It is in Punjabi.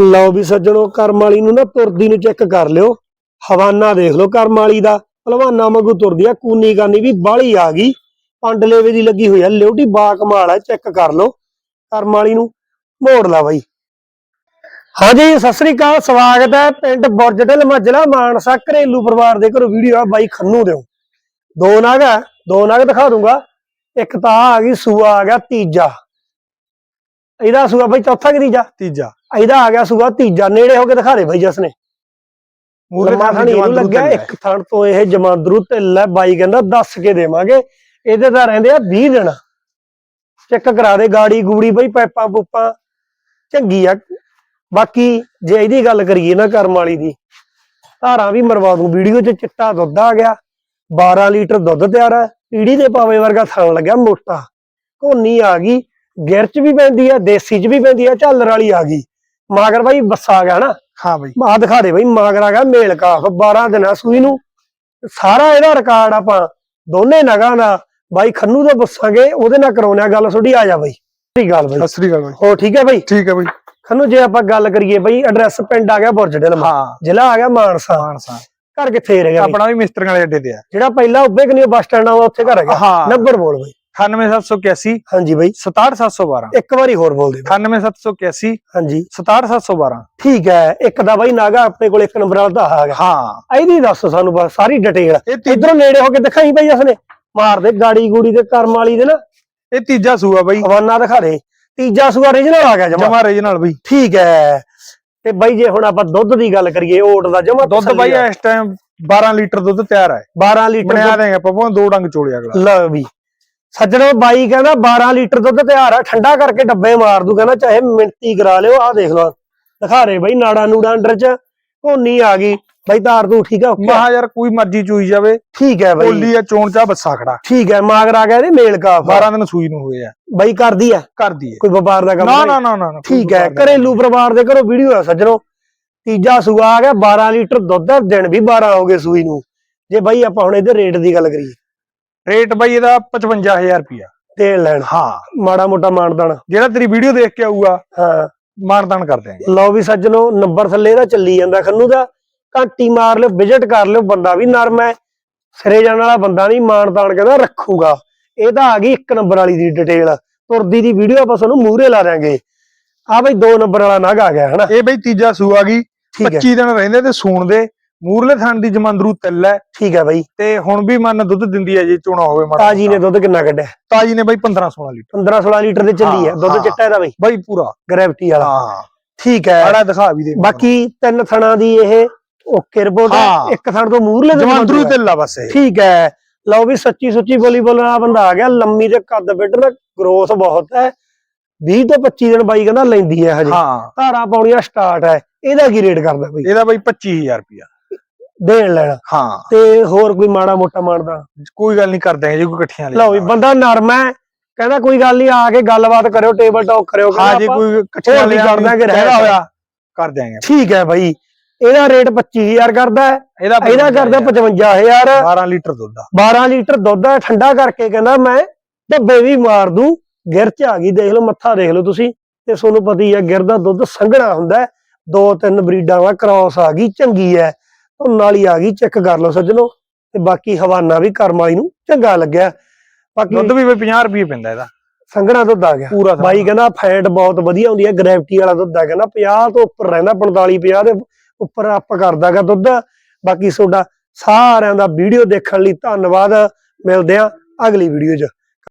ਲਓ ਵੀ ਸੱਜਣੋ, ਕਰਮ ਵਾਲੀ ਨੂੰ ਨਾ ਤੁਰਦੀ ਨੂੰ ਚੈੱਕ ਕਰ ਲਿਓ। ਹਵਾਨਾ ਦੇਖ ਲਓ ਕਰਮ ਵਾਲੀ ਦਾ। ਭਲਵਾਨਾ ਵਾਂਗੂ ਤੁਰਦੀ ਆ, ਕੂਨੀ ਕਾਨੀ ਵੀ ਬਾਹਲੀ ਆ ਗਈ। ਪੰਡਲੇਵੇ ਦੀ ਲੱਗੀ ਹੋਈ ਆ ਲਿਉਟੀ ਬਾ ਕਮਾਲ ਆ ਚੈੱਕ ਕਰ ਲਓ ਕਰਮ ਵਾਲੀ ਨੂੰ। ਮੋੜ ਲਾ ਬਾਈ। ਹਾਂਜੀ, ਸਤਿ ਸ੍ਰੀ ਅਕਾਲ, ਸਵਾਗਤ ਹੈ ਪਿੰਡ ਬੁਰਜਟਲ ਮੱਜਲਾ ਮਾਨਸਾ ਘਰੇਲੂ ਪਰਿਵਾਰ ਦੇ ਘਰੋਂ ਵੀਡੀਓ ਆ ਬਾਈ ਖੰਨੂ ਦਿਓ। ਦੋ ਨਾਗ ਆ, ਦੋ ਨਾਗ ਦਿਖਾ ਦੂੰਗਾ। ਇੱਕ ਤਾਂ ਆਹ ਆ ਗਈ, ਸੂਆ ਆ ਗਿਆ, ਤੀਜਾ। ਇਹਦਾ ਸੂਆ ਬਾਈ ਚੌਥਾ ਕਿ ਤੀਜਾ? ਤੀਜਾ। ਇਹਦਾ ਆ ਗਿਆ ਸੂਆ ਤੀਜਾ ਨੇੜੇ ਹੋ ਕੇ ਦਿਖਾ ਦੇ ਬਾਈ ਜਸ ਨੇ। ਮੂਰੇ ਥਾਣੀ ਇਹਨੂੰ ਲੱਗਿਆ ਇੱਕ ਥਣ ਤੋਂ ਇਹ ਜਮਾਂਦਰੂ ਢਿੱਲ ਹੈ ਬਾਈ ਕਹਿੰਦਾ ਦੱਸ ਕੇ ਦੇਵਾਂਗੇ। ਇਹਦੇ ਤਾਂ ਰਹਿੰਦੇ ਆ 20 ਦਿਨ। ਚੈੱਕ ਕਰਾ ਦੇ ਗਾੜੀ ਗੂੜੀ ਬਈ ਪੈਪਾਂ ਪੂਪਾਂ ਚੰਗੀ ਆ। ਬਾਕੀ ਜੇ ਇਹਦੀ ਗੱਲ ਕਰੀਏ ਨਾ ਕਰਮ ਵਾਲੀ ਦੀ ਧਾਰਾਂ ਵੀ ਮਰਵਾ ਦੂੰ। ਵੀਡੀਓ 'ਚ ਚਿੱਟਾ ਦੁੱਧ ਆ ਗਿਆ। 12 ਲੀਟਰ ਦੁੱਧ ਤਿਆਰ ਹੈ ਪੀੜੀ ਦੇ ਪਾਵੇ ਵਰਗਾ ਥਣ ਲੱਗਿਆ ਮੋਟਾ। ਕੋਨੀ ਆ ਗਈ। ਗਿਰ 'ਚ ਵੀ ਪੈਂਦੀ ਆ ਦੇਸੀ 'ਚ ਵੀ ਪੈਂਦੀ ਆ ਝਾਲਰ ਵਾਲੀ ਆ ਗਈ। ਮਾਗਰ ਬਾਈ ਬੱਸਾ ਆ ਗਿਆ ਨਾ। ਹਾਂ ਬਈ। ਆ ਦਿਖਾ ਦੇ ਬਈ ਮਾਗਰ ਆ ਗਿਆ ਮੇਲ ਕਾਫ 12 ਦਿਨਾਂ ਸੂਈ ਨੂੰ। ਸਾਰਾ ਇਹਦਾ ਰਿਕਾਰਡ ਆਪਾਂ ਦੋਨੇ ਨਗਾਂ ਦਾ। ਬਾਈ ਖੰਨੂ ਤੋਂ ਪੁੱਛਾਂਗੇ ਉਹਦੇ ਨਾਲ ਕਰਾਉਣੇ ਗੱਲ ਥੋੜੀ ਆ ਜਾ ਬਈ। ਠੀਕ ਗੱਲ ਬਈ। ਸਤਿ ਸ੍ਰੀ ਅਕਾਲ ਬਈ। ਹੋ ਠੀਕ ਹੈ ਬਈ? ਠੀਕ ਹੈ ਬਈ। ਖੰਨੂ ਜੇ ਆਪਾਂ ਗੱਲ ਕਰੀਏ ਬਈ ਐਡਰੈਸ ਪਿੰਡ ਆ ਗਿਆ ਬੁਰਜਡਲ ਹਾਂ। ਜ਼ਿਲ੍ਹਾ ਆ ਗਿਆ ਮਾਨਸਾ। ਮਾਨਸਾ। ਘਰ ਕਿੱਥੇ ਰਹਿ ਗਿਆ? ਆਪਣਾ ਵੀ ਮਿਸਤਰੀਆਂ ਵਾਲੇ ਅੱਡੇ ਤੇ ਆ। ਜਿਹੜਾ ਪਹਿਲਾਂ ਉੱਬੇ ਕਨੀ ਬੱਸ ਸਟੈਂਡ ਆ ਉੱਥੇ ਘਰ ਹੈਗਾ। ਨੰਬਰ ਬੋਲ ਬਈ। 98781 ਹਾਂਜੀ ਬਈ। 67712 ਇੱਕ ਵਾਰੀ ਹੋਰ ਬੋਲ ਦੇ ਬਈ। 98781 ਹਾਂਜੀ। 67712 ਠੀਕ ਹੈ ਇੱਕ ਦਾ ਬਈ ਨਾਗਾ ਆਪਣੇ ਕੋਲ ਇੱਕ ਨੰਬਰ ਵਾਲਾ ਆ ਗਿਆ ਹਾਂ। ਇਹਦੀ ਦੱਸ ਸਾਨੂੰ ਬਸ ਸਾਰੀ ਡਿਟੇਲ ਇਧਰੋਂ ਨੇੜੇ ਹੋ ਕੇ ਦਿਖਾਈ ਬਈ ਉਸਨੇ। ਮਾਰ ਦੇ ਗਾੜੀ ਗੂੜੀ ਦੇ ਕਰਮ ਵਾਲੀ ਦੇ ਨਾ। ਇਹ ਤੀਜਾ ਸੂਆ ਬਈ। ਹਵਾਨਾ ਦਿਖਾ ਦੇ। ਤੀਜਾ ਸੂਆ origignal ਆ ਗਿਆ ਜਮਾ। ਜਮਾ ਰੀਜਨਲ ਬਈ। ਠੀਕ ਹੈ। ਤੇ ਬਾਈ ਜੇ ਹੁਣ ਆਪਾਂ ਦੁੱਧ ਦੀ ਗੱਲ ਕਰੀਏ ਓਟ ਦਾ ਜਮਾ ਦੁੱਧ ਬਾਈ ਇਸ ਟਾਈਮ 12 ਲੀਟਰ ਦੁੱਧ ਤਿਆਰ ਹੈ। 12 ਲੀਟਰ ਬਣਿਆ ਦੇਗਾ ਪਪੋਂ ਦੋ ਡੰਗ ਚੋਲੇ ਅਗਲਾ। ਲਓ ਵੀ। ਸੱਜਣੋ ਬਾਈ ਕਹਿੰਦਾ 12 ਲੀਟਰ ਦੁੱਧ ਤਿਆਰ ਆ ਠੰਡਾ ਕਰਕੇ ਡੱਬੇ ਮਾਰ ਦੂ ਕਹਿੰਦਾ ਚਾਹੇ ਮਿੰਟੀ ਕਰਾ ਲਿਓ ਆਹ ਦੇਖ ਲਓ ਦਿਖਾ ਰਹੇ ਬਾਈ ਨਾੜਾ ਨੂੜਾ ਅੰਡਰ ਚ ਕੋਨੀ ਆ ਗਈ। ਬਾਈ ਧਾਰ ਤੂੰ ਠੀਕ ਆ ਆ? ਮਹਾ ਯਾਰ ਕੋਈ ਮਰਜ਼ੀ ਚੂਈ ਜਾਵੇ। ਠੀਕ ਹੈ ਬਾਈ। ਕੋਲੀ ਆ ਚੋਣ ਚਾ ਬੱਸਾ ਖੜਾ। ਠੀਕ ਹੈ ਮਾਗਰ ਆ ਗਿਆ ਇਹਦੇ ਮੇਲ ਕਾਫ 12 ਦਿਨ ਸੂਈ ਨੂੰ ਹੋਏ ਆ। ਬਾਈ ਕਰਦੀ ਆ? ਕਰਦੀ ਹੈ ਕੋਈ ਵਪਾਰ ਦਾ ਕੰਮ ਨਾ? ਨਾ ਨਾ ਨਾ ਠੀਕ ਹੈ। ਘਰੇਲੂ ਪਰਿਵਾਰ ਦੇ ਘਰੋਂ ਵੀਡੀਓ ਆ ਸੱਜਣੋ। ਤੀਜਾ ਸੂਆ ਆ ਗਿਆ 12 ਲੀਟਰ ਦੁੱਧ ਦਿਨ ਵੀ 12 ਹੋ ਗਏ ਸੂਈ ਨੂੰ। ਜੇ ਬਾਈ ਆਪਾਂ ਹੁਣ ਇਹਦੇ ਰੇਟ ਦੀ ਗੱਲ ਕਰੀਏ ਰੇਟ ਬਾਈ ਇਹਦਾ 55000 ਰੁਪਿਆ ਦੇਣ ਲੈਣ। ਹਾਂ। ਮਾੜਾ ਮੋਟਾ ਮਾਨਦਾਨ। ਜਿਹੜਾ ਤੇਰੀ ਵੀਡੀਓ ਦੇਖ ਕੇ ਆਊਗਾ ਹਾਂ। ਮਾਨਦਾਨ ਕਰ ਦਿਆਂਗੇ। ਲਓ ਵੀ ਸੱਜਣੋ ਨੰਬਰ ਥੱਲੇ ਇਹਦਾ ਚੱਲੀ ਜਾਂਦਾ ਖੰਨੂ ਦਾ। ਘੰਟੀ ਮਾਰ ਲਿਓ ਵਿਜ਼ਿਟ ਕਰ ਲਿਓ ਬੰਦਾ ਵੀ ਨਰਮ ਹੈ। ਸਿਰੇ ਜਾਣ ਵਾਲਾ ਬੰਦਾ ਨਹੀਂ ਮਾਨਦਾਨ ਕਹਿੰਦਾ ਰੱਖੂਗਾ। ਇਹ ਤਾਂ ਆ ਗਈ ਇੱਕ ਨੰਬਰ ਵਾਲੀ ਦੀ ਡਿਟੇਲ ਤੁਰਦੀ ਦੀ ਵੀਡੀਓ ਆਪਾਂ ਤੁਹਾਨੂੰ ਮੂਹਰੇ ਲਾ ਦਿਆਂਗੇ। ਆ ਬਈ ਦੋ ਨੰਬਰ ਵਾਲਾ ਨਗ ਆ ਗਿਆ ਹਨਾ? ਇਹ ਬਈ ਤੀਜਾ ਸੂਆ ਗਈ। ਠੀਕ ਹੈ। 25 ਦਿਨ ਰਹਿੰਦੇ ਤੇ ਸੂਣ ਦੇ। ਮੂਰਲੇ ਥਣ ਦੀ ਜਮੰਦਰੂ ਤਿੱਲ ਹੈ। ਠੀਕ ਹੈ ਬਾਈ। ਤੇ ਹੁਣ ਵੀ ਮਨ ਦੁੱਧ ਦਿੰਦੀ ਹੈ ਜੇ ਚੋਣਾ ਹੋਵੇ ਮਾੜਾ ਤਾਜੀ ਨੇ। ਦੁੱਧ ਕਿੰਨਾ ਕੱਢਿਆ? ਤਾਜੀ ਨੇ ਬਈ 15 16 ਲੀਟਰ। 15 16 ਲੀਟਰ ਦੇ ਚੱਲੀ ਹੈ। ਦੁੱਧ। ਚਿੱਟਾ ਇਹਦਾ ਬਈ। ਬਈ ਪੂਰਾ। ਗ੍ਰੈਵਿਟੀ ਵਾਲਾ। ਹਾਂ। ਠੀਕ ਹੈ। ਆੜਾ ਦਿਖਾ ਵੀ ਦੇ ਬਾਕੀ ਤਿੰਨ ਥਣਾ ਦੀ ਇਹ ਓਕੇ ਰਿਪੋਰਟ ਹੈ। ਇੱਕ ਥਣ ਤੋਂ ਮੂਰਲੇ ਦੇ ਜਮੰਦਰੂ। ਤਿੱਲ ਆ ਬਸ ਇਹ। ਠੀਕ ਹੈ। ਲਓ ਵੀ ਸੱਚੀ ਸੁੱਚੀ ਬੋਲੀ ਬੋਲਣ ਵਾਲਾ ਬੰਦਾ ਆ ਗਿਆ। ਲੰਮੀ ਤੇ ਕੱਦ ਬਿੱਡ ਦਾ ਗਰੋਥ ਬਹੁਤ ਹੈ। 20 ਤੋਂ 25 ਦਿਨ ਬਾਈ ਕਹਿੰਦਾ ਲੈਂਦੀ ਹੈ ਹਜੇ। ਹਾਂ। ਧਾਰਾਂ ਪਾਉਣੀਆਂ ਸਟਾਰਟ ਹੈ। ਇਹਦਾ ਕੀ ਰੇਟ ਕਰਦਾ ਬਈ? ਇਹਦਾ ਬਈ 25000 ਰੁਪਿਆ ਦੇਣ ਲੈਣਾ। ਹਾਂ। ਤੇ ਹੋਰ ਕੋਈ ਮਾੜਾ ਮੋਟਾ ਮਾਰਦਾ ਕੋਈ ਗੱਲ ਨਹੀਂ ਕਰ ਦਿਆਂਗੇ ਜੇ ਕੋਈ ਇਕੱਠੀਆਂ ਲੈ ਲਓ ਵੀ ਬੰਦਾ ਨਰਮ ਹੈ ਕਹਿੰਦਾ ਕੋਈ ਗੱਲ ਨਹੀਂ ਆ ਕੇ ਗੱਲਬਾਤ ਕਰਿਓ ਟੇਬਲ ਟਾਕ ਕਰਿਓ ਹਾਂ ਜੇ ਕੋਈ ਇਕੱਠੀਆਂ ਹੋਰ ਵੀ ਲੈ ਕਰ ਦਾਂਗੇ, ਰਹਿ ਰਹਿਦਾ ਹੋਇਆ ਕਰ ਦਿਆਂਗੇ। ਠੀਕ ਹੈ ਬਾਈ। ਇਹਦਾ ਰੇਟ 25000 ਕਰਦਾ ਇਹਦਾ ਇਹਦਾ ਕਰਦਾ 55000 12 ਲੀਟਰ ਦੁੱਧ ਆ। 12 ਲੀਟਰ ਦੁੱਧ ਹੈ ਠੰਡਾ ਕਰਕੇ ਕਹਿੰਦਾ ਮੈਂ ਡੱਬੇ ਵੀ ਮਾਰ ਦੂੰ ਗਿਰ ਚ ਆ ਗਈ ਦੇਖ ਲਓ ਮੱਥਾ ਦੇਖ ਲਓ ਤੁਸੀਂ ਤੇ ਤੁਹਾਨੂੰ ਪਤਾ ਹੀ ਹੈ ਗਿਰ ਦਾ ਦੁੱਧ ਸੰਘਣਾ ਹੁੰਦਾ। ਦੋ ਤਿੰਨ ਬਰੀਡਾਂ ਦਾ ਕ੍ਰਾਸ ਆ ਗਈ ਚੰਗੀ ਹੈ। ਉਹ ਨਾਲੀ ਆ ਗਈ ਚੈੱਕ ਕਰ ਲਓ ਸੱਜਣੋ। ਤੇ ਬਾਕੀ ਹਵਾਨਾ ਵੀ ਕਰਮ ਵਾਲੀ ਨੂੰ ਚੰਗਾ ਲੱਗਿਆ। ਬਾਕੀ ਦੁੱਧ ਵੀ ਬਈ 50 ਰੁਪਏ ਪੈਂਦਾ ਇਹਦਾ। ਸੰਘਣਾ ਦੁੱਧ ਆ ਗਿਆ। ਬਾਈ ਕਹਿੰਦਾ ਫੈਟ ਬਹੁਤ ਵਧੀਆ ਹੁੰਦੀ ਹੈ ਗ੍ਰੈਵਿਟੀ ਵਾਲਾ ਦੁੱਧ ਹੈ ਕਹਿੰਦਾ 50 ਤੋਂ ਉੱਪਰ ਰਹਿੰਦਾ 45 50 ਦੇ ਉੱਪਰ ਅਪ ਕਰਦਾਗਾ ਦੁੱਧ। ਬਾਕੀ ਤੁਹਾਡਾ ਸਾਰਿਆਂ ਦਾ ਵੀਡੀਓ ਦੇਖਣ ਲਈ ਧੰਨਵਾਦ। ਮਿਲਦੇ ਆ ਅਗਲੀ ਵੀਡੀਓ 'ਚ।